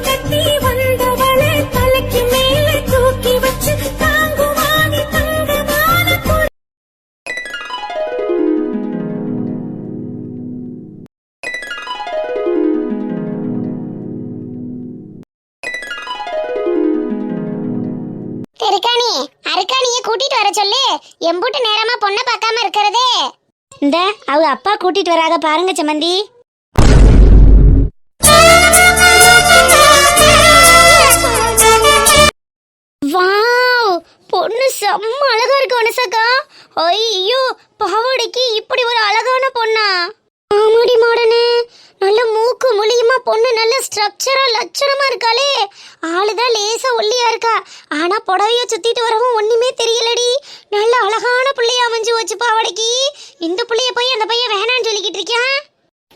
கட்டி வந்தவளை தலைக்கு மேல தூக்கி வச்சு தாங்குவானி தங்கமான திருக்காணி அருக்காணிய கூட்டிட்டு வர சொல்லு. எம்புட்டு நேரமா பொண்ணை பார்க்காம இருக்கிறதே. இந்த அவ அப்பா கூட்டிட்டு வராக பாருங்க சம்மந்தி பொண்ணு செம்ம அழகா இருக்கு அனுசக்கா ஐயோ பாவாடைக்கு இப்படி ஒரு அழகான பொண்ணா? ஆமாடி மாடனு. நல்ல மூக்கு முழியுமா பொண்ணு நல்ல ஸ்ட்ரக்சரா லட்சணமா இருக்காளே. ஆளுதான் லேசா ஒல்லியா இருக்கா. ஆனா புடவைய சுத்திட்டு வரவும் ஒண்ணுமே தெரியலடி. நல்ல அழகான புள்ளைய அமைஞ்சு வச்சு பாவாடைக்கு. இந்த பிள்ளைய போய் அந்த பையன் வேணான்னு சொல்லிக்கிட்டு இருக்கான்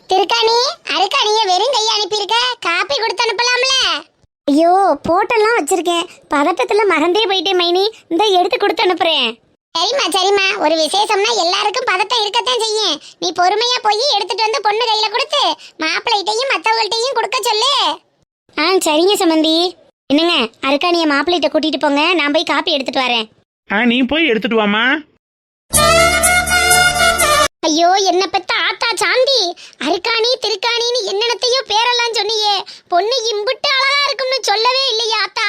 திருக்காணி அருக்காணிய வெறும் கையை அனுப்பியிருக்க. காப்பி கொடுத்து அனுப்பலாம்ல. ஐயோ போட்டெல்லாம் வச்சிருக்கேன். பதட்டத்துல மறந்தே போயிட்டேன் மைனி. இந்த எடுத்து கொடுத்து அனுப்புறேன். சரிம்மா சரிம்மா. ஒரு விசேஷம்னா எல்லாருக்கும் பதட்டம் இருக்கத்தான் செய்யும். நீ பொறுமையா போய் எடுத்துட்டு வந்து பொண்ணு கையில கொடுத்து மாப்பிள்ளைகிட்டையும் மத்தவங்கள்ட்டையும் கொடுக்க சொல்லு. ஆ சரிங்க சம்மந்தி என்னங்க அருக்காணிய மாப்பிள்ளைகிட்ட கூட்டிட்டு போங்க. நான் போய் காப்பி எடுத்துட்டு வரேன். ஆ நீ போய் எடுத்துட்டு வாமா ஐயோ என்ன பெத்த ஆத்தா சாந்தி. அருக்காணி திருக்காணின்னு என்னென்னத்தையோ பேரெல்லாம் சொன்னியே. பொண்ணு இம்புட்டு அழகா இருக்கும்னு சொல்லவே இல்லையா ஆத்தா.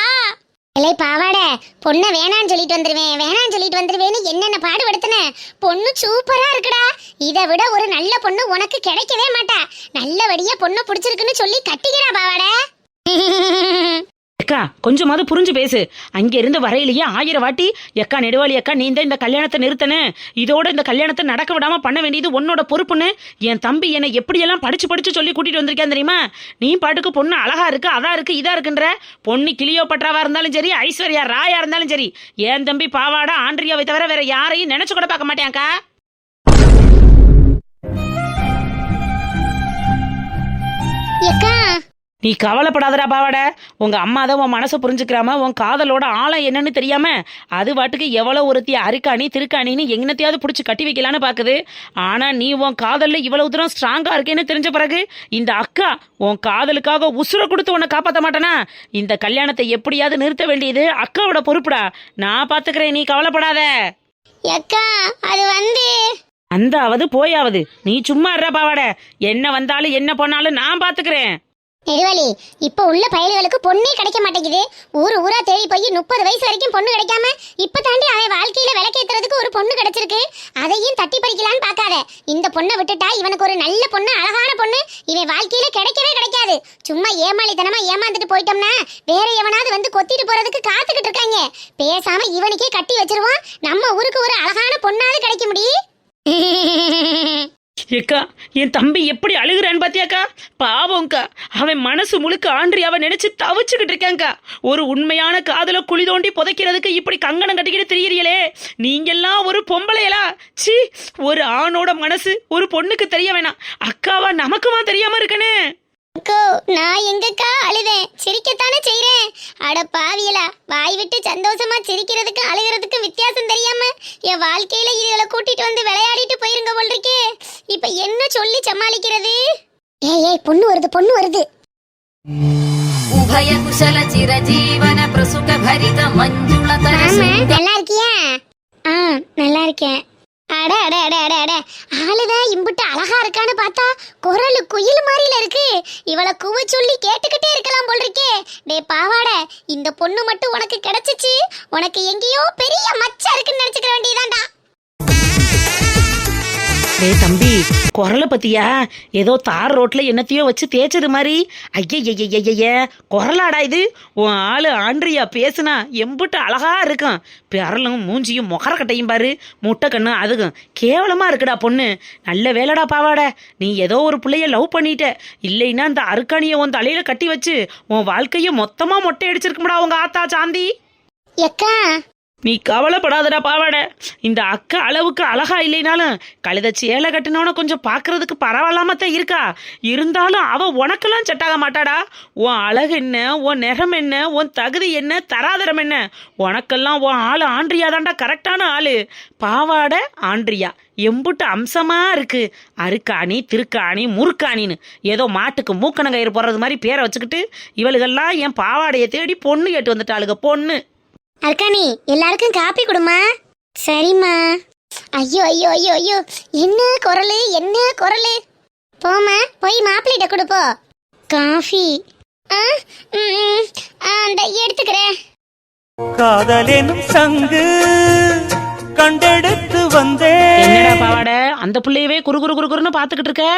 இல்லை பாவாட பொண்ணை வேணான்னு சொல்லிட்டு வந்துருவேன் வேணான்னு சொல்லிட்டு வந்துருவேன்னு என்னென்ன பாடுபடுத்தின? பொண்ணு சூப்பரா இருக்குடா. இதை விட ஒரு நல்ல பொண்ணு உனக்கு கிடைக்கவே மாட்டா. நல்லபடியா பொண்ணை பிடிச்சிருக்குன்னு சொல்லி கட்டிக்கிறா பாவாட. அக்கா கொஞ்சமாவது புரிஞ்சு பேசு. அங்க இருந்து வரையிலேயே ஆயிரம் வாட்டி எக்கா நெடுவாளி அக்கா நீ தான் இந்த கல்யாணத்தை நிறுத்தனு. இதோட இந்த கல்யாணத்தை நடக்க விடாம பண்ண வேண்டியது உன்னோட பொறுப்புன்னு என் தம்பி என்னை எப்படியெல்லாம் படிச்சு படிச்சு சொல்லி கூட்டிட்டு வந்திருக்கேன் தெரியுமா? நீ பாட்டுக்கு பொண்ணு அழகா இருக்கு அதா இருக்கு இதா இருக்குன்ற பொண்ணு கிளியோ பற்றாவா இருந்தாலும் சரி ஐஸ்வர்யா ராயா இருந்தாலும் சரி என் தம்பி பாவாடா ஆண்ட்ரியாவை தவிர வேற யாரையும் நினைச்சு கூட பார்க்க மாட்டேன்க்கா எக்கா நீ கவலைப்படாதடா பாவாட. உங்க அம்மா தான் உன் மனசை புரிஞ்சுக்கிறாம உன் காதலோட ஆழம் என்னன்னு தெரியாம அது பாட்டுக்கு எவ்வளவு ஒருத்தி அரிக்காணி திருக்காணின்னு எங்கனத்தையாவது பிடிச்சி கட்டி வைக்கலான்னு பாக்குது. ஆனா நீ உன் காதல்ல இவ்வளவு தூரம் ஸ்ட்ராங்கா இருக்கேன்னு தெரிஞ்ச பிறகு இந்த அக்கா உன் காதலுக்காக உசுர கொடுத்து உன்னை காப்பாத்த மாட்டானா? இந்த கல்யாணத்தை எப்படியாவது நிறுத்த வேண்டியது அக்காவோட பொறுப்புடா. நான் பாத்துக்கிறேன் நீ கவலைப்படாத. எக்கா அது வந்து அந்தாவது போயாவது. நீ சும்மா இருடா பாவாட. என்ன வந்தாலும் என்ன போனாலும் நான் பாத்துக்கிறேன். நெடுவலி இப்ப உள்ள பயல்களுக்கு பொண்ணே கிடைக்க மாட்டேங்குது. ஊரு ஊரா தேடி போய் முப்பது வயசு வரைக்கும் பொண்ணு கிடைக்காம இப்ப தாண்டி அவன் வாழ்க்கையில விளக்கேத்துறதுக்கு ஒரு பொண்ணு கிடைச்சிருக்கு. அதையும் தட்டி பறிக்கலான்னு பார்க்காத. இந்த பொண்ணை விட்டுட்டா இவனுக்கு ஒரு நல்ல பொண்ணு அழகான பொண்ணு இவன் வாழ்க்கையில கிடைக்கவே கிடைக்காது. சும்மா ஏமாளித்தனமா ஏமாந்துட்டு போயிட்டோம்னா வேற எவனாவது வந்து கொத்திட்டு போறதுக்கு காத்துக்கிட்டு இருக்காங்க. பேசாம இவனுக்கே கட்டி வச்சிருவோம். நம்ம ஊருக்கு ஒரு அழகான பொண்ணாவது கிடைக்க முடியும். ஏக்கா என் தம்பி எப்படி அழுகுறான்னு பாத்தியாக்கா? பாவம்க்கா அவன் மனசு முழுக்க ஆண்டி அவன் நினைச்சு தவிச்சுக்கிட்டு இருக்காங்க்கா ஒரு உண்மையான காதல குழி தோண்டி புதைக்கிறதுக்கு இப்படி கங்கணம் கட்டிக்கிட்டு தெரியறீங்களே? நீங்கெல்லாம் ஒரு பொம்பளையலா? சி ஒரு ஆணோட மனசு ஒரு பொண்ணுக்கு தெரிய வேணாம். அக்காவா நமக்குமா தெரியாம இருக்கனே? அக்கோ நான் எங்கக்கா அழுதேன்? சிரிக்கத்தானே செய்கிறேன் அட பாவியலா வாய் விட்டு சந்தோஷமா சிரிக்கிறதுக்கும் அழுகிறதுக்கும் வித்தியாசம் தெரியாம என் வாழ்க்கையில இதுகளை கூட்டிட்டு வந்து விளையாடிட்டு போயிருங்க போல் இருக்கே இப்ப என்ன சொல்லி சமாளிக்கிறது? ஏய் ஏய் பொண்ணு வருது பொண்ணு வருது. உபய குஷல சிரஜீவன பிரசுக பரித மஞ்சுள நல்லா இருக்கியா? ஆ நல்லா இருக்கேன். அட அட அட அட அட. ஆளுதான் இம்புட்டு அழகா இருக்கான்னு பார்த்தா குரல் குயில் மாதிரில இருக்கு. இவளை குவ சொல்லி கேட்டுக்கிட்டே இருக்கலாம் போல் இருக்கே டே பாவாட இந்த பொண்ணு மட்டும் உனக்கு கிடைச்சிச்சு. உனக்கு எங்கேயோ பெரிய மச்சா இருக்குன்னு நினைச்சுக்க வேண்டியதாண்டா ஏ தம்பி குரலை பத்தியா? ஏதோ தார் ரோட்ல என்னத்தையோ வச்சு தேய்ச்சது மாதிரி. ஐயய்யய்யய்ய குரலாடா இது. உன் ஆளு ஆண்ட்ரியா பேசுனா எம்புட்டு அழகா இருக்கும். பிறலும் மூஞ்சியும் முகரக்கட்டையும் பாரு. முட்டை கண்ணு அதுக்கும். கேவலமா இருக்குடா பொண்ணு. நல்ல வேலைடா பாவாட. நீ ஏதோ ஒரு பிள்ளைய லவ் பண்ணிட்ட. இல்லைன்னா அந்த அருக்காணியை உன் தலையில கட்டி வச்சு உன் வாழ்க்கையை மொத்தமா மொட்டை அடிச்சிருக்கும்டா உங்க ஆத்தா சாந்தி. எக்கா நீ கவலைப்படாதடா பாவாடை. இந்த அக்கா அளவுக்கு அழகா இல்லைனாலும் கழுத சேலை கட்டினவன கொஞ்சம் பார்க்கறதுக்கு பரவாயில்லாம தான் இருக்கா. இருந்தாலும் அவ உனக்கெல்லாம் செட்டாக மாட்டாடா. உன் அழகு என்ன உன் நிறம் என்ன உன் தகுதி என்ன தராதரம் என்ன? உனக்கெல்லாம் உன் ஆள் ஆண்ட்ரியாதாண்டா கரெக்டான ஆளு. பாவாடை ஆண்ட்ரியா. எம்புட்டு அம்சமா இருக்கு. அருக்காணி திருக்காணி முறுக்காணின்னு. ஏதோ மாட்டுக்கு மூக்கணங்கயிறு போடுறது மாதிரி பேரை வச்சுக்கிட்டு இவளுகெல்லாம் என் பாவாடையை தேடி பொண்ணு கேட்டு வந்துட்டாளுங்க பொண்ணு. அர்க்காணி எல்லாருக்கும் காப்பி கொடுமா? சரிம்மா. ஐயோ ஐயோ ஐயோ ஐயோ. என்ன குரலு என்ன குரலு? போம்மா போய் மாப்பிள்ளைகிட்ட கொடுப்போ காஃபி. ஆ ம், ஆ, இந்த எடுத்துக்கிறேன். காதலெனும் சங்கு கண்டெடுத்து வந்தேன். என்னடா பாவாடை? அந்த புள்ளையவே குறு குறு குறு குறுன்னு பாத்துக்கிட்டு இருக்க?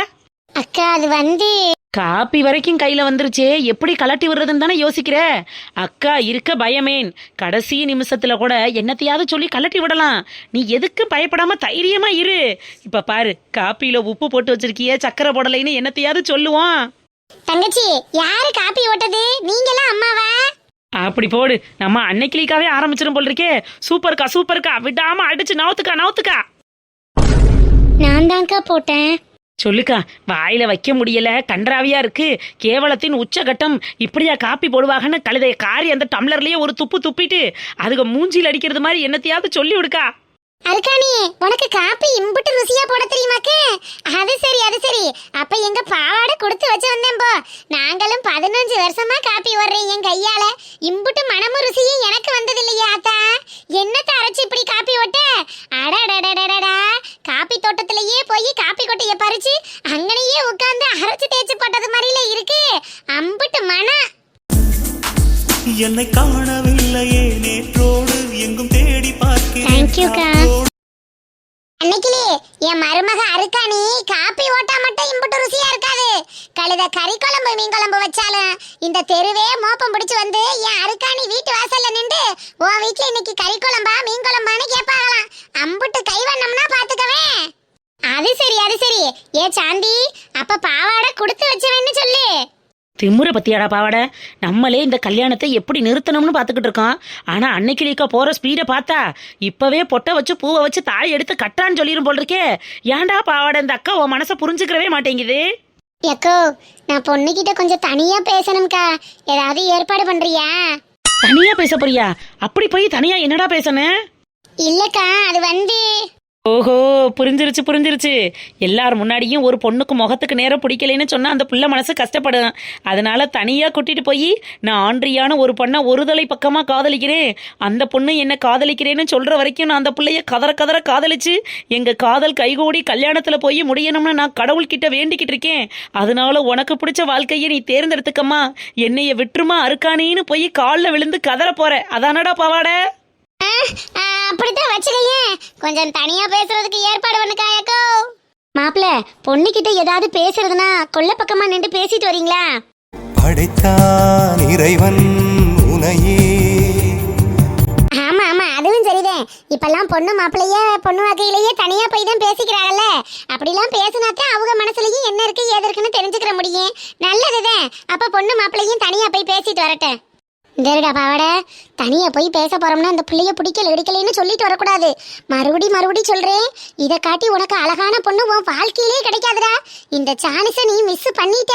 அக்கா அது வந்து காப்பி வரைக்கும் கையில வந்துருச்சே. எப்படி கலட்டி விடுறதுன்னு தானே யோசிக்கிற? அக்கா இருக்க பயமேன். கடைசி நிமிஷத்துல கூட என்னத்தையாவது சொல்லி கலட்டி விடலாம். நீ எதுக்கு பயப்படாம தைரியமா இரு. இப்ப பாரு காப்பியில உப்பு போட்டு வச்சிருக்கிய சக்கரை போடலைன்னு என்னத்தையாவது சொல்லுவான். தங்கச்சி யாரு காப்பி ஓட்டது? நீங்களா அம்மாவா? அப்படி போடு. நம்ம அன்னைக்கிளிக்காவே ஆரம்பிச்சிடும் போல் இருக்கே சூப்பர்க்கா சூப்பர்க்கா. விடாம அடிச்சு நவுத்துக்கா நவுத்துக்கா. நான் தான்க்கா போட்டேன். சொல்லுக்கா வாயில வைக்க முடியல கன்றாவியா இருக்கு. கேவலத்தின் உச்சகட்டம் இப்படியா காப்பி போடுவாங்கன்னு கழுதைய காரி அந்த டம்ளர்லயே ஒரு துப்பு துப்பிட்டு அதுக்கு மூஞ்சியில் அடிக்கிறது மாதிரி என்னத்தையாவது சொல்லி விடுக்கா அல்கானி உனக்கு காப்பி இம்புட்டு ருசியா போட தெரியுமாக்கு? அது சரி அது சரி. அப்ப எங்க பாவாடை கொடுத்து வச்சு வந்தேன் போ. நாங்களும் பதினஞ்சு வருஷமா காப்பி ஓடுறேன் என் கையால. இம்புட்டு மனமும் ருசியும் எனக்கு வந்தது இல்லையா ஆத்தா. என்னத்த அரைச்சு இப்படி காப்பி ஓட்ட? அடடடடடா காப்பி தோட்டத்திலேயே போய் காப்பி கொட்டையை பறிச்சு அங்கனையே உட்கார்ந்து அரைச்சு தேய்ச்சி போட்டது மாதிரில இருக்கு. அம்புட்டு மனம். என்னை காணவில்லையே நேற்றோடு எங்கும் தேடி. பார்க்கிறேன். அன்னைக்கிலே என் மருமக அருக்காணி காப்பி ஓட்டா மட்டும் இம்புட்டு ருசியா இருக்காது. கழுத கறி குழம்பு மீன் குழம்பு வச்சாலும் இந்த தெருவே மோப்பம் பிடிச்சு வந்து என் அருக்காணி வீட்டு வாசல்ல நின்று உன் வீட்ல இன்னைக்கு கறி குழம்பா மீன் குழம்பான்னு கேட்பாங்களாம் அம்புட்டு கைவண்ணம்னா பாத்துக்கவே. அது சரி அது சரி. ஏ சாந்தி அப்ப பாவாடை கொடுத்து வச்சவன்னு சொல்லு. திமுற பத்தியாடா பாவாட. நம்மளே இந்த கல்யாணத்தை எப்படி நிறுத்தணும்னு பார்த்துக்கிட்டு இருக்கோம். ஆனா அன்னைக்கிளிக்கா போற ஸ்பீடை பார்த்தா இப்பவே பொட்டை வச்சு பூவை வச்சு தாலி எடுத்து கட்டான்னு சொல்லிரும் போல் இருக்கே ஏன்டா பாவாடை இந்த அக்கா உன் மனசை புரிஞ்சுக்கிறவே மாட்டேங்குது? எக்கோ நான் பொண்ணுகிட்ட கொஞ்சம் தனியா பேசணும்க்கா. ஏதாவது ஏற்பாடு பண்றியா? தனியா பேச போறியா? அப்படி போய் தனியா என்னடா பேசணும்? இல்லக்கா அது வந்து ஓஹோ புரிஞ்சிருச்சு புரிஞ்சிருச்சு. எல்லார் முன்னாடியும் ஒரு பொண்ணுக்கு முகத்துக்கு நேரம் பிடிக்கலைன்னு சொன்னா அந்த புள்ள மனசு கஷ்டப்படும். அதனால தனியா கூட்டிட்டு போய் நான் ஆண்ட்ரியான ஒரு பொண்ணை ஒருதலை பக்கமாக பக்கமா காதலிக்கிறேன். அந்த பொண்ணு என்ன காதலிக்கிறேன்னு சொல்ற வரைக்கும் நான் அந்த பிள்ளைய கதற கதற காதலிச்சு எங்க காதல் கைகூடி கல்யாணத்துல போய் முடியணும்னு நான் கடவுள்கிட்ட வேண்டிக்கிட்டு இருக்கேன். அதனால உனக்கு பிடிச்ச வாழ்க்கையை நீ தேர்ந்தெடுத்துக்கம்மா. என்னைய விட்டுருமா அறுக்கானேன்னு போய் காலில் விழுந்து கதற போற. அதானடா பாவாடை? அப்படித்தான் வச்சுக்கையே. கொஞ்சம் தனியா பேசுறதுக்கு ஏற்பாடு பண்ணுக்காயக்கோ மாப்பிள பொண்ணுகிட்ட ஏதாவது பேசுறதுனா கொல்ல பக்கமா நின்று பேசிட்டு வரீங்களா? படைத்தான் இறைவன் உனையே. ஆமா ஆமா அதுவும் சரிதான். இப்பெல்லாம் பொண்ணு மாப்பிள்ளைய பொண்ணு வகையிலேயே தனியா போய் தான் பேசிக்கிறாங்கல்ல. அப்படிலாம் பேசினாத்தான் அவங்க மனசுலயும் என்ன இருக்கு ஏது இருக்குன்னு தெரிஞ்சுக்கிற முடியும். நல்லதுதான். அப்ப பொண்ணு மாப்பிள்ளையும் தனியா போய் பேசிட்டு வரட்டும். இந்தடா பாவாட. தனியாக போய் பேச போகிறோம்னா அந்த பிள்ளைய பிடிக்கல எடுக்கலைன்னு சொல்லிட்டு வரக்கூடாது. மறுபடி மறுபடி சொல்கிறேன் இதை காட்டி உனக்கு அழகான பொண்ணு உன் வாழ்க்கையிலே கிடைக்காதுடா. இந்த சான்ஸை நீ மிஸ் பண்ணிட்ட.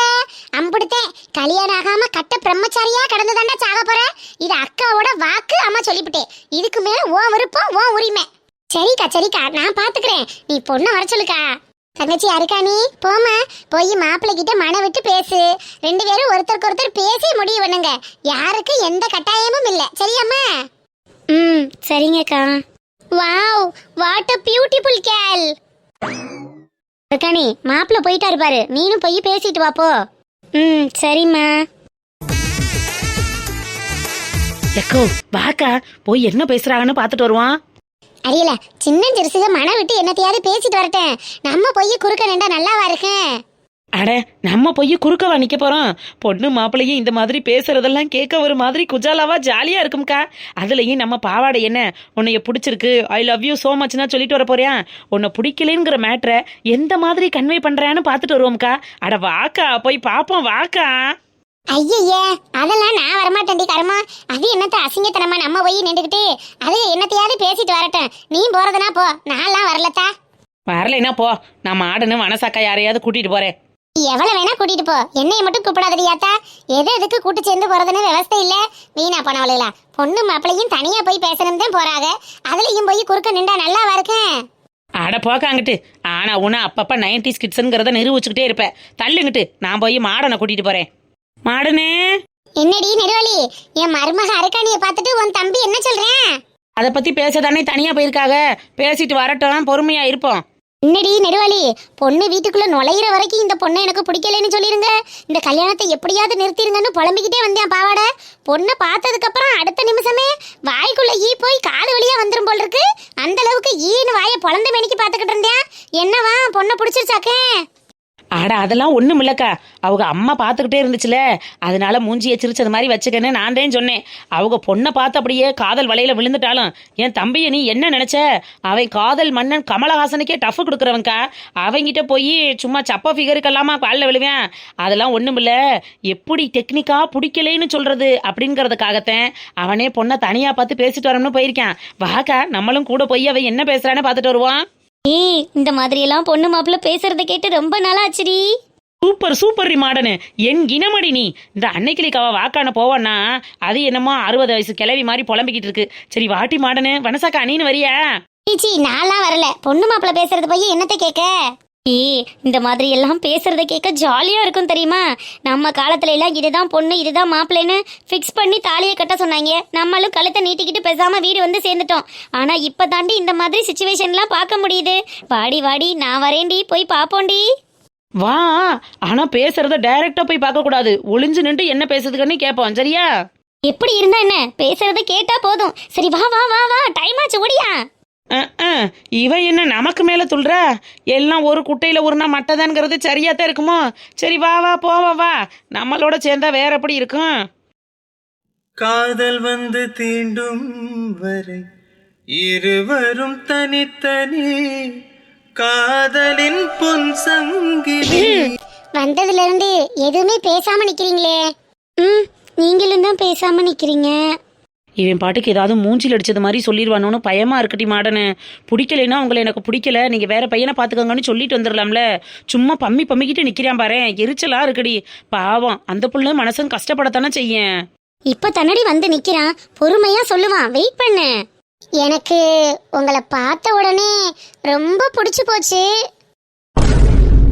அம்புடுத்தேன் கல்யாணம் ஆகாமல் கட்ட பிரம்மச்சாரியாக கடந்து தாண்டா சாக போகிற இது அக்காவோட வாக்கு அம்மா சொல்லிவிட்டேன் இதுக்கு மேலே ஓ விருப்பம் ஓ உரிமை. சரிக்கா சரிக்கா நான் பார்த்துக்கிறேன் நீ பொண்ணை வர சொல்லுக்கா. தங்கச்சி அருக்கா நீ போமா போய் மாப்பிள்ளை கிட்ட மன விட்டு பேசு. ரெண்டு பேரும் ஒருத்தருக்கு ஒருத்தர் பேசி முடிவு பண்ணுங்க. யாருக்கு எந்த கட்டாயமும் இல்ல. சரியாம்மா? ம் சரிங்கக்கா wow what a beautiful girl Arukkani மாப்பிள்ளை போயிட்டாரு பாரு. நீனும் போய் பேசிட்டு வா போ. ம் சரிம்மா. எக்கோ வாக்கா. போய் என்ன பேசுறாங்கன்னு பார்த்துட்டு வருவான். அரியல சின்ன சிறுசுக மன விட்டு என்னத்தையாவது பேசிட்டு வரட்டேன் நம்ம போய் குறுக்க நின்றா நல்லாவா இருக்கேன் அட நம்ம போய் குறுக்கவா நிக்க போறோம்? பொண்ணு மாப்பிள்ளையும் இந்த மாதிரி பேசுறதெல்லாம் கேட்க ஒரு மாதிரி குஜாலாவா ஜாலியா இருக்கும்க்கா. அதுலயும் நம்ம பாவாடை என்ன? உன்னைய பிடிச்சிருக்கு. ஐ லவ் யூ சோ மச்னா சொல்லிட்டு வர போறியா? உன்னை பிடிக்கலங்கிற மேட்ரை எந்த மாதிரி கன்வே பண்றான்னு பார்த்துட்டு வருவோம்க்கா. அட வாக்கா போய் பாப்போம் வாக்கா. ஐயய்ய அதெல்லாம் நான் வரமாட்டேன்டி கருமா. அது என்னத்த அசிங்கத்தனமா நம்ம போய் நின்றுக்கிட்டு அது என்னத்தையாவது பேசிட்டு வரட்டும். நீ போறதுனா போ. நான்லாம் வரலத்தா. வரலைன்னா போ. நான் மாடுன்னு வனசாக்கா யாரையாவது கூட்டிட்டு போறேன். எவ்வளவு வேணா கூட்டிட்டு போ. என்னைய மட்டும் கூப்பிடாதடியாத்தா. எது எதுக்கு கூட்டு சேர்ந்து போறதுன்னு விவசாய இல்ல. வீணா போனவளுகளா. பொண்ணு மாப்பிளையும் தனியா போய் பேசணும் தான் போறாங்க அதுலயும் போய் குறுக்க நின்றா நல்லாவா இருக்கேன் அட போக்காங்கிட்டு ஆனா உன அப்பப்ப நைன்டிஸ் கிட்ஸுங்கிறத நிரூபிச்சுக்கிட்டே இருப்பேன் தள்ளுங்கிட்டு. நான் போய் மாடனை கூட்டிட்டு போறேன். மாடனே. என்னடி நெடுவலி என் மருமக அருக்காணிய பார்த்துட்டு உன் தம்பி என்ன சொல்றேன்? அதை பத்தி பேசதானே தனியா போயிருக்காக? பேசிட்டு வரட்டும் பொறுமையா இருப்போம். என்னடி நெடுவலி பொண்ணு வீட்டுக்குள்ள நுழையிற வரைக்கும் இந்த பொண்ணை எனக்கு பிடிக்கலைன்னு சொல்லிருங்க. இந்த கல்யாணத்தை எப்படியாவது நிறுத்திருங்கன்னு புலம்பிக்கிட்டே வந்தேன் பாவாட. பொண்ணை பார்த்ததுக்கு அப்புறம் அடுத்த நிமிஷமே வாய்க்குள்ள ஈ போய் காது வழியா வந்துரும் போல் இருக்கு. அந்த அளவுக்கு ஈன்னு வாயை பொழந்த மேனிக்கு பார்த்துக்கிட்டு இருந்தேன். என்னவா பொண்ணை பிடிச்சிருச்சாக்கே? அட அதெல்லாம் ஒண்ணும் இல்லக்கா. அவங்க அம்மா பார்த்துக்கிட்டே இருந்துச்சுல. அதனால மூஞ்சியை சிரிச்சது மாதிரி வச்சுக்கன்னு நான் தான் சொன்னேன். அவங்க பொண்ணை பார்த்து அப்படியே காதல் வலையில விழுந்துட்டாலும் என் தம்பியை நீ என்ன நினைச்ச? அவன் காதல் மன்னன் கமலஹாசனுக்கே டஃப் கொடுக்குறவன்க்கா. அவங்கிட்ட போய் சும்மா சப்ப ஃபிகருக்கெல்லாமா காலில் விழுவேன். அதெல்லாம் ஒண்ணும் இல்ல. எப்படி டெக்னிக்கா பிடிக்கலைன்னு சொல்றது? அப்படிங்கறதுக்காகத்தான் அவனே பொண்ணை தனியா பார்த்து பேசிட்டு வரணும்னு போயிருக்கான். வாக்கா நம்மளும் கூட போய் அவன் என்ன பேசுறான்னு பார்த்துட்டு வருவான். ஏய் இந்த மாதிரி எல்லாம் பொண்ணு மாப்பிள்ள பேசுறத கேட்டு ரொம்ப நாளா ஆச்சுடி சூப்பர் சூப்பர் மாடனு. என் இனமடி நீ. இந்த அன்னைக்கிளிக்காவ வாக்கான போவான்னா அது என்னமோ அறுபது வயசு கிளவி மாதிரி புலம்பிக்கிட்டு இருக்கு. சரி வாட்டி மாடனு. வனசாக்கா நீனு வரியா? சீச்சி நான்லாம் வரல. பொண்ணு மாப்பிள்ள பேசுறது போய் என்னத்தை கேட்க ஏய் இந்த மாதிரி எல்லாம் பேசுறத கேட்க ஜாலியா இருக்கும் தெரியுமா? நம்ம காலத்துல எல்லாம் இதுதான் பொண்ணு இதுதான் மாப்பிள்ளைன்னு ஃபிக்ஸ் பண்ணி தாலியை கட்ட சொன்னாங்க. நம்மளும் கழுத்தை நீட்டிக்கிட்டு பேசாம வீடு வந்து சேர்ந்துட்டோம். ஆனா இப்ப தாண்டி இந்த மாதிரி சுச்சுவேஷன்லாம் பார்க்க முடியுது. வாடி வாடி நான் வரேன்டி போய் பாப்போண்டி வா ஆனா பேசுறத டைரக்டா போய் பார்க்க கூடாது. ஒளிஞ்சு நின்று என்ன பேசுறதுக்குன்னு கேட்போம் சரியா? எப்படி இருந்தா என்ன? பேசுறத கேட்டா போதும். சரி வா வா வா வா டைம் ஆச்சு ஓடியா? அஹ், அஹ், இவ என்ன நமக்கு மேல துள்ற? எல்லாம் ஒரு குட்டையில ஒரு நாள் மட்டதான்ங்கிறது சரியா தான் இருக்குமோ? சரி வா வா போவா வா. நம்மளோட சேர்ந்தா வேற எப்படி இருக்கும்? காதல் வந்து தீண்டும் வரை இருவரும் தனித்தனி காதலின் பொன் சங்கிலி. வந்ததுல இருந்து எதுவுமே பேசாம நிக்கிறீங்களே? ம் நீங்களும் தான் பேசாம நிக்கிறீங்க. இவன் பாட்டுக்கு ஏதாவது மூஞ்சில் அடிச்சது மாதிரி சொல்லிடுவானோன்னு பயமா இருக்கட்டி மாடனு. பிடிக்கலைன்னா உங்களை எனக்கு பிடிக்கல. நீங்க வேற பையனை பாத்துக்கோங்கன்னு சொல்லிட்டு வந்துடலாம்ல. சும்மா பம்மி பம்மிக்கிட்டு நிக்கிறான் பாரு. எரிச்சலா இருக்குடி. பாவம் அந்த புள்ள மனசும் கஷ்டப்படத்தானே செய்யேன் இப்ப தன்னடி வந்து நிக்கிறான். பொறுமையா சொல்லுவான். வெயிட் பண்ணு. எனக்கு உங்களை பார்த்த உடனே ரொம்ப பிடிச்சு போச்சு.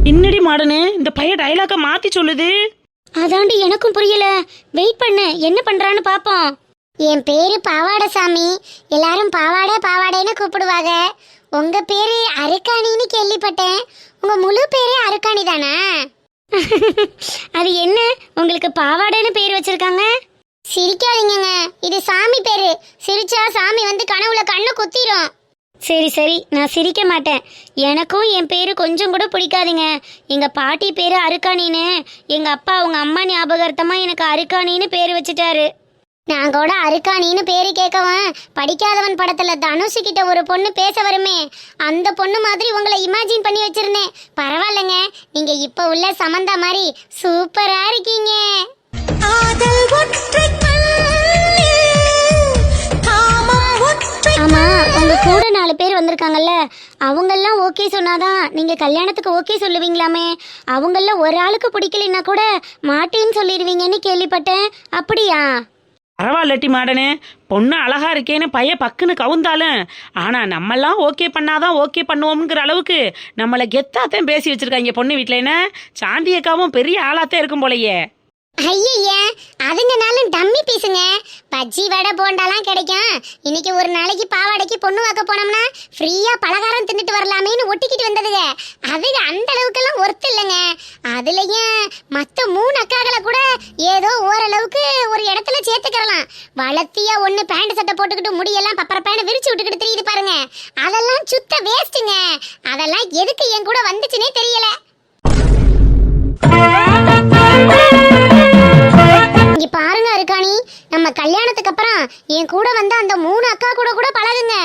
என்னடி மாடனு இந்த பையன் டைலாக்க மாத்தி சொல்லுது? அதாண்டி எனக்கும் புரியல. வெயிட் பண்ணு. என்ன பண்றான்னு பாப்போம். என் பேரு பாவாடசாமி. எல்லாரும் பாவாடை பாவாடைன்னு கூப்பிடுவாங்க. உங்க பேரு அருக்காணின்னு கேள்விப்பட்டேன். உங்க முழு பேரே அருக்காணி தானா? அது என்ன? உங்களுக்கு பாவாடைன்னு பேர் வச்சிருக்காங்க? சிரிக்காதீங்கங்க. இது சாமி பேரு. சிரிச்சா சாமி வந்து கனவுல கண்ணு குத்திரும். சரி சரி. நான் சிரிக்க மாட்டேன். எனக்கும் என் பேரு கொஞ்சம் கூட பிடிக்காதுங்க. எங்க பாட்டி பேரு அருக்காணின்னு. எங்க அப்பா அவங்க அம்மா ஞாபகார்த்தமா எனக்கு அருக்காணின்னு பேர் வச்சுட்டாரு. நான் கூட அருக்காணின்னு பேரு கேட்கவன். படிக்காதவன் படத்துல தனுஷு கிட்ட ஒரு பொண்ணு பேச வருமே. அந்த பொண்ணு மாதிரி உங்களை இமேஜின் பண்ணி வச்சிருந்தேன். பரவாயில்லைங்க. நீங்க இப்ப உள்ள சமந்தா மாதிரி சூப்பரா இருக்கீங்க. ஆமா உங்க கூட நாலு பேர் வந்திருக்காங்கல்ல அவங்கெல்லாம் ஓகே சொன்னாதான் நீங்க கல்யாணத்துக்கு ஓகே சொல்லுவீங்களாமே. அவங்கள ஒரு ஆளுக்கு பிடிக்கலைன்னா கூட மாட்டேன்னு சொல்லிடுவீங்கன்னு கேள்விப்பட்டேன். அப்படியா? பரவாயில்லட்டி மாடனு. பொண்ணு அழகா இருக்கேன்னு பைய பக்குன்னு கவுந்தாலும் ஆனா நம்மெல்லாம் ஓகே பண்ணாதான் ஓகே பண்ணுவோம்ங்கிற அளவுக்கு நம்மளை கெத்தாத்தான் பேசி வச்சிருக்காங்க பொண்ணு வீட்டில் என்ன? சாந்தியக்காவும் பெரிய ஆளாத்தான் இருக்கும் போலையே. ஐயய்ய அதுங்கனாலும் டம்மி பீஸுங்க பஜ்ஜி வடை போண்டாலாம் கிடைக்கும். இன்னைக்கு ஒரு நாளைக்கு பாவாடைக்கு பொண்ணு வாக்க போனோம்னா ஃப்ரீயா பலகாரம் தின்னுட்டு வரலாமேன்னு ஒட்டிக்கிட்டு வந்ததுங்க. அது அந்த அளவுக்கெல்லாம் ஒர்த்து இல்லைங்க. அதுலயும் மற்ற மூணு அக்காக்களை கூட ஏதோ ஓரளவுக்கு ஒரு இடத்துல சேர்த்துக்கிறலாம். வளர்த்தியா ஒன்று பேண்ட் சட்டை போட்டுக்கிட்டு முடியெல்லாம் பப்பர பேண்ட் விரிச்சு விட்டுக்கிட்டு தெரியுது பாருங்க. அதெல்லாம் சுத்த வேஸ்ட்டுங்க அதெல்லாம் எதுக்கு என் கூட வந்துச்சுன்னே தெரியல. இங்க பாருங்க இருக்காணி நம்ம நம்ம கல்யாணத்துக்கு அப்புறம் என் கூட வந்த அந்த மூணு அக்கா கூட கூட பழகுங்க.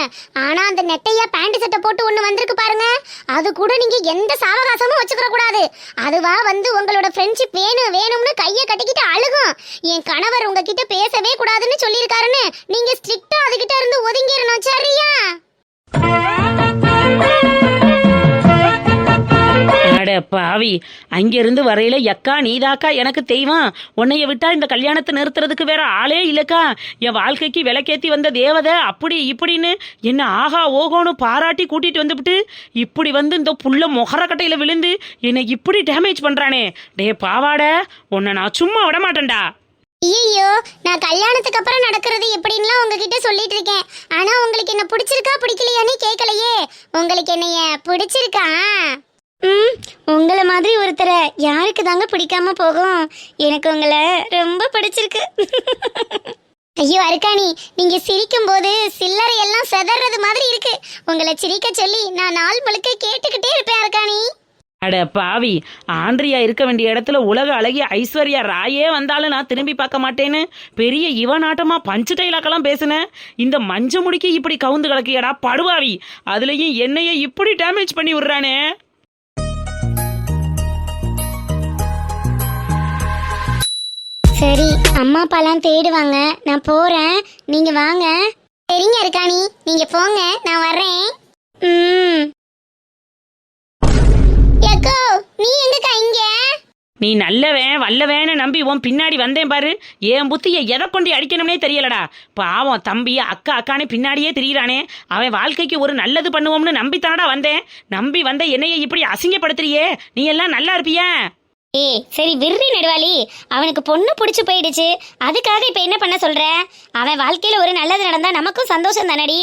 ஆனா அந்த நெட்டையா பேண்ட் சட்டை போட்டு ஒண்ணு வந்திருக்கு பாருங்க. அது கூட நீங்க எந்த சாவகாசமும் வச்சுக்கிற கூடாது. அதுவா வந்து உங்களோட ஃப்ரெண்ட்ஷிப் வேணும் வேணும்னு கையை கட்டிக்கிட்டு அழுகும். என் கணவர் உங்ககிட்ட பேசவே கூடாதுன்னு சொல்லியிருக்காருன்னு நீங்க ஸ்ட்ரிக்டா அதுகிட்ட இருந்து ஒதுங்கிடணும் சரியா? அட பாவி. அங்கிருந்து வரையில எக்கா நீதாக்கா எனக்கு தெய்வம். உன்னைய விட்டா இந்த கல்யாணத்தை நிறுத்துறதுக்கு வேற ஆளே இல்லக்கா. என் வாழ்க்கைக்கு விளக்கேத்தி வந்த தேவதை அப்படி இப்படின்னு என்ன ஆகா ஓகோன்னு பாராட்டி கூட்டிட்டு வந்துபிட்டு இப்படி வந்து இந்த புள்ள முகரக்கட்டையில விழுந்து என்னை இப்படி டேமேஜ் பண்றானே. டே பாவாட உன்னை நான் சும்மா விட மாட்டேன்டா ஐயோ நான் கல்யாணத்துக்கு அப்புறம் நடக்கிறது எப்படின்லாம் உங்ககிட்ட சொல்லிட்டு இருக்கேன். ஆனா உங்களுக்கு என்ன பிடிச்சிருக்கா பிடிக்கலையான்னு கேட்கலையே உங்களுக்கு என்னைய பிடிச்சிருக்கா? ம் உங்களை மாதிரி ஒருத்தரை யாருக்கு தாங்க பிடிக்காம போகும்? எனக்கு உங்களை ரொம்ப பிடிச்சிருக்கு. ஐயோ அருக்காணி நீங்க சிரிக்கும் போது சில்லறை எல்லாம் செதறது மாதிரி இருக்கு. உங்களை சிரிக்க சொல்லி நான் நாள் முழுக்க கேட்டுக்கிட்டே இருப்பேன் அருக்காணி. அட பாவி ஆண்ட்ரியா இருக்க வேண்டிய இடத்துல உலக அழகிய ஐஸ்வர்யா ராயே வந்தாலும் நான் திரும்பி பார்க்க மாட்டேன்னு? பெரிய இவனாட்டமா பஞ்சு டைலாக்கெல்லாம் பேசினேன் இந்த மஞ்ச முடிக்கு இப்படி கவுந்து கிடக்கியடா படுவாவி அதுலயும் என்னைய இப்படி டேமேஜ் பண்ணி விடுறானே. சரி அம்மா அப்பாலாம் தேடுவாங்க. நான் போறேன். நீங்க வாங்க. சரிங்க இருக்காணி நீங்க போங்க. நான் வர்றேன். ம். எக்கோ நீ எங்கக்கா இங்க? நீ நல்லவன் வல்லவேன்னு நம்பி உன் பின்னாடி வந்தேன் பாரு. என் புத்திய எதை கொண்டு அடிக்கணும்னே தெரியலடா. பாவம் தம்பி அக்கா அக்கானே பின்னாடியே திரியிறானே. அவன் வாழ்க்கைக்கு ஒரு நல்லது பண்ணுவோம்னு நம்பித்தானடா வந்தேன். நம்பி வந்த என்னைய இப்படி அசிங்கப்படுத்துறியே? நீ எல்லாம் நல்லா இருப்பியா? ஏய் சரி விர்ரி நெடுவாளி. அவனுக்கு பொண்ணு பிடிச்சி போயிடுச்சு. அதுக்காக இப்போ என்ன பண்ண சொல்ற? அவன் வாழ்க்கையில் ஒரு நல்லது நடந்தா நமக்கும் சந்தோஷம் தானடி?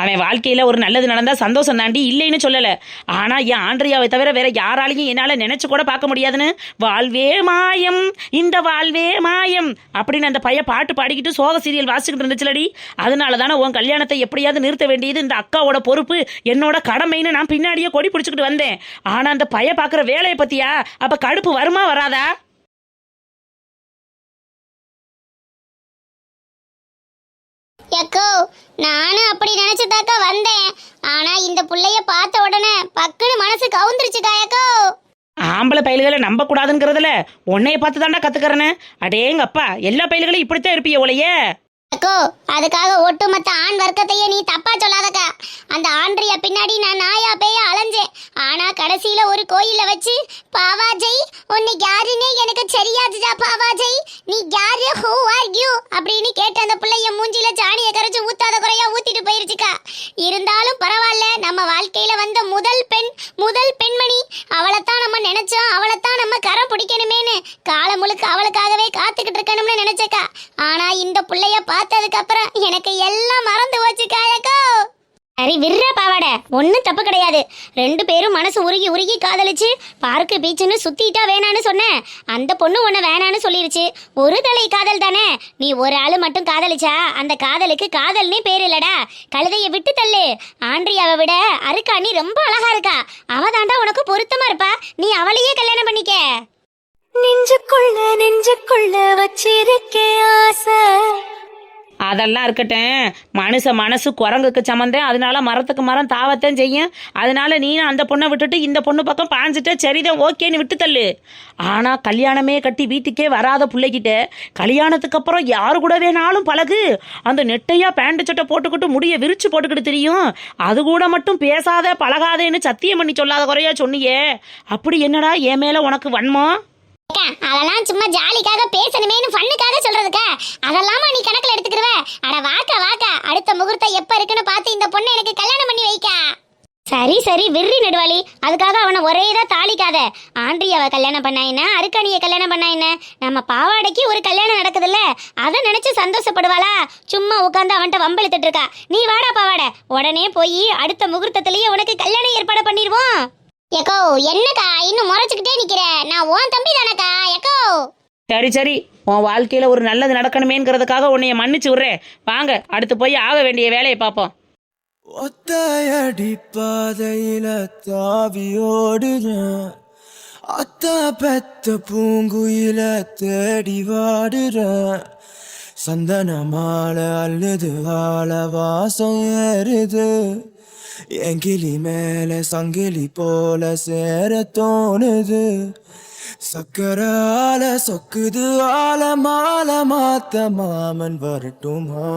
அவன் வாழ்க்கையில் ஒரு நல்லது நடந்தால் சந்தோஷம் தாண்டி இல்லைன்னு சொல்லலை. ஆனால் என் ஆண்ட்ரியாவை தவிர வேற யாராலையும் என்னால் நினைச்சு கூட பார்க்க முடியாதுன்னு வாழ்வே மாயம் இந்த வாழ்வே மாயம் அப்படின்னு அந்த பையன் பாட்டு பாடிக்கிட்டு சோக சீரியல் வாசிச்சுக்கிட்டு இருந்துச்சுலடி. அதனால தானே உன் கல்யாணத்தை எப்படியாவது நிறுத்த வேண்டியது இந்த அக்காவோட பொறுப்பு என்னோட கடமைன்னு நான் பின்னாடியே கொடி பிடிச்சிக்கிட்டு வந்தேன். ஆனால் அந்த பைய பார்க்குற வேலையை பற்றியா அப்போ கடுப்பு வருமா வராதா? எக்கோ நானும் அப்படி நினைச்சதாக்கா வந்தேன். ஆனா இந்த புள்ளைய பார்த்த உடனே பக்குன்னு மனசு கவுந்துருச்சுக்கா எக்கோ. ஆம்பளை பயல்களை நம்ப கூடாதுங்கிறதுல உன்னைய பார்த்து தாண்டா கத்துக்கிறேன்னு. அடேங்கப்பா எல்லா பயல்களும் இப்படித்தான் இருப்பிய உலையே. அக்கோ அதுக்காக ஒட்டுமொத்த ஆண் வர்க்கத்தையே நீ தப்பா சொல்லாதக்கா. அந்த ஆண்ட்ரியா பின்னாடி நான் நாயா பேய அலைஞ்சேன். ஆனா கடைசியில ஒரு கோயில வச்சு பாவாஜை உன்னை யாருன்னே எனக்கு தெரியாதுடா பாவாஜை. நீ யாரு? ஹூ ஆர் யூ அப்படின்னு கேட்ட அந்த பிள்ளைய மூஞ்சில சாணியை கரைச்சு ஊத்தாத குறையா ஊத்திட்டு போயிருச்சுக்கா. இருந்தாலும் பரவாயில்ல நம்ம வாழ்க்கையில வந்த முதல் பெண் முதல் பெண்மணி. அவளைத்தான் நம்ம நினைச்சோம் அவளைத்தான் நம்ம கரம் பிடிக்கணுமேனு காலம் முழுக்க அவளுக்காகவே காத்துக்கிட்டு இருக்கணும்னு நினைச்சக்கா. ஆனா இந்த பிள்ளைய பார்த்ததுக்கு அப்புறம் எனக்கு எல்லாம் மறந்து போச்சுக்கா சரி விர்ற பாவாட. ஒன்றும் தப்பு கிடையாது. ரெண்டு பேரும் மனசு உருகி உருகி காதலிச்சு பார்க்கு பீச்சுன்னு சுத்திட்டா வேணான்னு சொன்னேன். அந்த பொண்ணு உன்னை வேணான்னு சொல்லிருச்சு. ஒரு தலை காதல் தானே? நீ ஒரு ஆள் மட்டும் காதலிச்சா அந்த காதலுக்கு காதல்னே பேர் இல்லடா. கழுதையை விட்டு தள்ளு. ஆண்ட்ரியாவை விட அருக்காணி ரொம்ப அழகா இருக்கா. அவ தாண்டா உனக்கு பொருத்தமா இருப்பா. நீ அவளையே கல்யாணம் பண்ணிக்க. நெஞ்சுக்குள்ள நெஞ்சுக்குள்ள வச்சிருக்கே ஆசை. அதெல்லாம் இருக்கட்டும். மனுஷ மனசு குரங்குக்கு சமந்தேன் அதனால மரத்துக்கு மரம் தாவத்தான் செய்யும். அதனால நீனும் அந்த பொண்ணை விட்டுட்டு இந்த பொண்ணு பக்கம் பாஞ்சிட்ட சரிதான் ஓகேன்னு விட்டு தள்ளு. ஆனா கல்யாணமே கட்டி வீட்டுக்கே வராத பிள்ளைகிட்ட கல்யாணத்துக்கு அப்புறம் யாரு கூட வேணாலும் பழகு. அந்த நெட்டையா பேண்ட் சட்டை போட்டுக்கிட்டு முடிய விரிச்சு போட்டுக்கிட்டு தெரியும். அது கூட மட்டும் பேசாத பழகாதேன்னு சத்தியம் பண்ணி சொல்லாத குறையா சொன்னியே. அப்படி என்னடா என் மேல உனக்கு வன்மம்? அதெல்லாம் சும்மா ஜாலிக்காக பேசணுமேனு ஃபன்னுக்காக சொல்றதுக்கா? அதெல்லாமா நீ கணக்குல எடுத்துக்கிருவ? அட வாக்கா வாக்கா அடுத்த முகூர்த்தம் எப்ப இருக்குன்னு பார்த்து இந்த பொண்ணை எனக்கு கல்யாணம் பண்ணி வைக்கா. சரி சரி விர்ரி நடுவாளி. அதுக்காக அவனை ஒரே இதாக தாளிக்காத. ஆண்ட்ரியாவை கல்யாணம் பண்ணா என்ன? அருக்கணியை கல்யாணம் பண்ணா என்ன? நம்ம பாவாடைக்கு ஒரு கல்யாணம் நடக்குதுல்ல அதை நினைச்சு சந்தோஷப்படுவாளா? சும்மா உட்காந்து அவன்கிட்ட வம்பெழுத்துட்டு இருக்கா. நீ வாடா பாவாடை. உடனே போய் அடுத்த முகூர்த்தத்திலேயே உனக்கு கல்யாணம் ஏற்பாடு பண்ணிடுவோம். எக்கோ என்னக்கா? இன்னும் முறைச்சுக்கிட்டே நிக்கிற. நான் உன் தம்பி தானக்கா? எக்கோ சரி சரி. உன் வாழ்க்கையில ஒரு நல்லது நடக்கணுமேங்கிறதுக்காக உன்னைய மன்னிச்சு விடுறேன் வாங்க அடுத்து போய் ஆக வேண்டிய வேலையை பார்ப்போம். ஒத்தையடி பாதையில தாவி ஓடுறேன் அத்தா பெத்த பூங்குயில தேடி வாடுறேன் சந்தன மாலை அல்லது ஆள வாசம் ஏறுது. என் கிளி மேல சங்கிலி போல சேர தோணுது. சக்கரால சொக்குது ஆல மாலை மாத்த மாமன் வரட்டுமா?